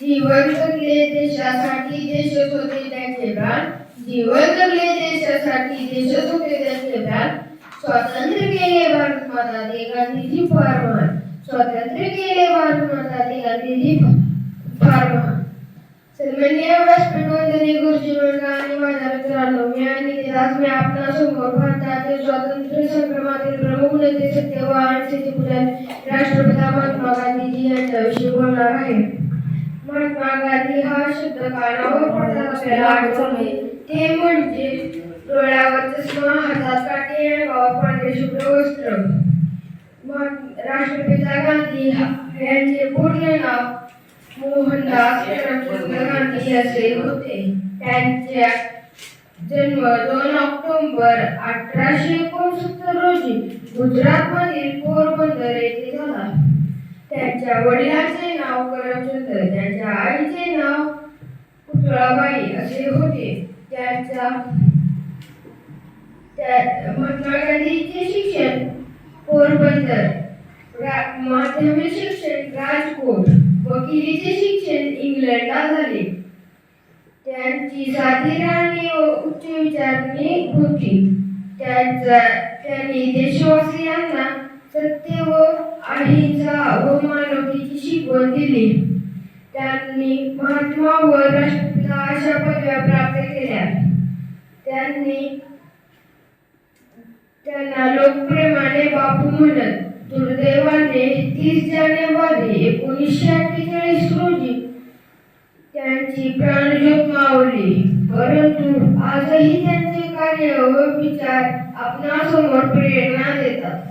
जीवन जगले देशासाठी देश होते त्यांचे प्राण जीवन जगले देशासाठी देश होते त्यांचे प्राण स्वातंत्र्य केले भारत माता दे गांधीजी फार महान. स्वातंत्र्य केले भारत माता दे गांधीजी फार महान. सन्माननीय व्यासपीठ गुरुजी वर्ग आणि माझ्या मित्रांनो मी आणि निदास मी आपल्यासमोर भारतातील स्वातंत्र्य संग्रामातील प्रमुख नेते सत्यवान पुजारी राष्ट्रपिता महात्मा गांधीजी यांच्याविषयी बोलणार आहे. महात्मा गांधी हा शब्द कानावर पडतात आपल्याला आठवणे. ते म्हणजे डोळ्यावर चष्मा हातात काठी अंगावर पांढरे शुभ्र वस्त्र. राष्ट्रपिता गांधी हा- यांचे पूर्ण नाव मोहनदास करमचंद गांधी असे होते. त्यांच्या जन्म दोन ऑक्टोबर अठराशे एकोणसत्तर रोजी गुजरात मधील पोरबंदर येथे झाला. त्यांच्या वडिलांचे नाव करमचंद त्यांच्या आईचे नाव पुतळाबाई असे होते. त्यांच्या त्या शिक्षण पोरबंदर माध्यमिक शिक्षण राजकोट वकिलीचे शिक्षण इंग्लंडला झाले. त्यांची साधी राहणी व उच्च विचारणी होती. त्यांचा त्यांनी देशवासियांना सत्य व अहिंसा व मानवतेची शिकवण दिली त्यांनी महात्मा व राष्ट्रपिता अशा पदव्या प्राप्त केल्या. त्यांनी त्यांना लोकप्रेमाने बापू म्हणत दुर्दैवाने तीस जानेवारी एकोणीसशे अठ्ठेचाळीस रोजी त्यांची प्राणज्योत मावली. परंतु आजही त्यांचे कार्य व विचार आपणासमोर प्रेरणा देतात.